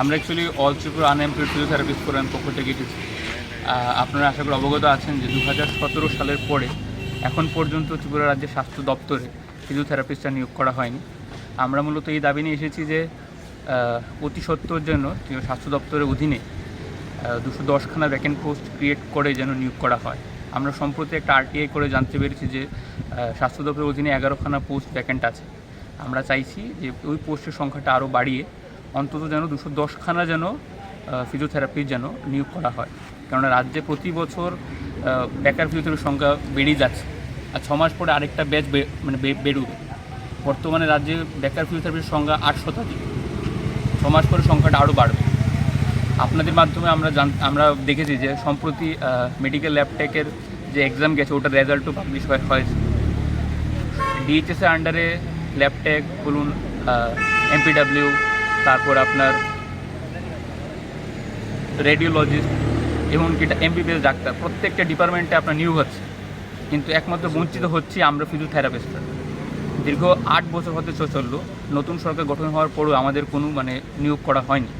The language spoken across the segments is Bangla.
আমরা actually all Tripura unemployed physiotherapist forum পক্ষ থেকে এসেছি। আপনারা আশা করি অবগত আছেন যে দু সালের পরে এখন পর্যন্ত ত্রিপুরা রাজ্যের স্বাস্থ্য দপ্তরে ফিজিওথেরাপিস্টরা নিয়োগ করা হয়নি। আমরা মূলত এই দাবি নিয়ে এসেছি যে অতি সত্বর জন্য স্বাস্থ্য দপ্তরের অধীনে দুশো দশখানা ভ্যাকেন্ট পোস্ট ক্রিয়েট করে যেন নিয়োগ করা হয়। আমরা সম্প্রতি একটা আরটিআই করে জানতে পেরেছি যে স্বাস্থ্য দপ্তরের অধীনে এগারোখানা পোস্ট ভ্যাকেন্ট আছে। আমরা চাইছি যে ওই পোস্টের সংখ্যাটা আরও বাড়িয়ে অন্তত যেন দুশো দশখানা যেন ফিজিওথেরাপি যেন নিয়োগ করা হয়। কেননা রাজ্যে প্রতি বছর বেকার ফিজিওথেরাপির সংখ্যা বেড়েই যাচ্ছে। আর ছ মাস পরে আরেকটা ব্যাচ মানে বেরোবে। বর্তমানে রাজ্যে বেকার ফিজিওথেরাপির সংখ্যা আট শতাধিক। ছ মাস পরে সংখ্যাটা আরও বাড়বে। আপনাদের মাধ্যমে আমরা জান, আমরা দেখেছি যে সম্প্রতি মেডিকেল ল্যাবটেকের যে এক্সাম গেছে, ওটার রেজাল্টও পাবলিশ হয়েছে। ডিএইচএসের আন্ডারে ল্যাবটেক বলুন এমপিডাব্লিউ তারপর আপনার রেডিওলজিস্ট এমনকি এমবিবিএস ডাক্তার প্রত্যেকটা ডিপার্টমেন্টে আপনার নিয়োগ হচ্ছে। কিন্তু একমাত্র বঞ্চিত হচ্ছি আমরা ফিজিওথেরাপিস্টরা দীর্ঘ আট বছর হতে চলল নতুন সরকার গঠন হওয়ার পরেও আমাদের কোনো মানে নিয়োগ করা হয়নি।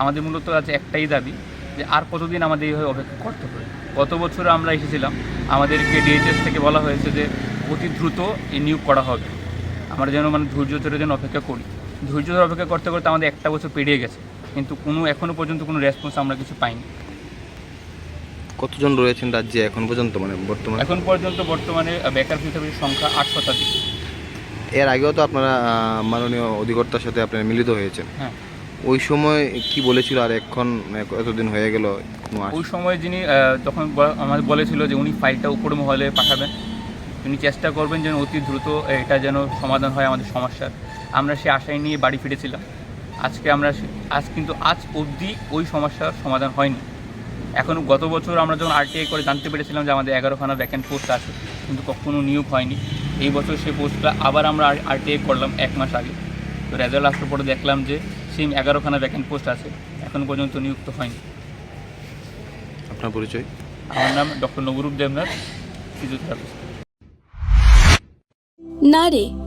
আমাদের মূলত আছে একটাই দাবি যে আর কতদিন আমাদের এইভাবে অপেক্ষা করতে হবে? গত বছর আমরা এসেছিলাম আমাদেরকে ডিএইচএস থেকে বলা হয়েছে যে অতি দ্রুত এই নিয়োগ করা হবে। আমরা যেন মানে ধৈর্য ধরে যেন অপেক্ষা করি। ধৈর্য ধরে অপেক্ষা করতে করতে আমাদের একটা বছর পেরিয়ে গেছে। কিন্তু কোনো এখনও পর্যন্ত কোনো রেসপন্স আমরা কিছু পাইনি। কতজন রয়েছেন রাজ্যে এখন পর্যন্ত? মানে বর্তমানে? এখন পর্যন্ত বর্তমানে বেকার ফিজিওথেরাপির সংখ্যা আট শতাধিক। এর আগেও তো আপনারা মাননীয় অধিকর্তার সাথে আপনারা মিলিত হয়েছেন। হ্যাঁ। ওই সময় কি বলেছিল আর এখন মানে এতদিন হয়ে গেল ওই সময় যিনি তখন আমাদের বলেছিল যে উনি ফাইলটা উপর মহলে পাঠাবেন। উনি চেষ্টা করবেন যেন অতি দ্রুত এটা যেন সমাধান হয় আমাদের সমস্যার। আমরা সে আশায় নিয়ে বাড়ি ফিরেছিলাম। আজকে আমরা আজ কিন্তু আজ অবধি ওই সমস্যার সমাধান হয়নি। এখন গত বছর আমরা যখন আরটিআই করে জানতে পেরেছিলাম যে আমাদের এগারোখানা ভ্যাকেন্ট পোস্ট আছে কিন্তু কখনো নিয়োগ হয়নি। এই বছর সেই পোস্টটা আবার আমরা আরটিআই করলাম এক মাস আগে। তো রেজাল্ট আসার পরে দেখলাম যে সেই এগারোখানা ভ্যাকেন্ট পোস্ট আছে এখন পর্যন্ত নিযুক্ত হয়নি। আপনার পরিচয়? আমার নাম ডক্টর নবরূপ দেবনাথ ফিজিওথেরাপিস্ট না রে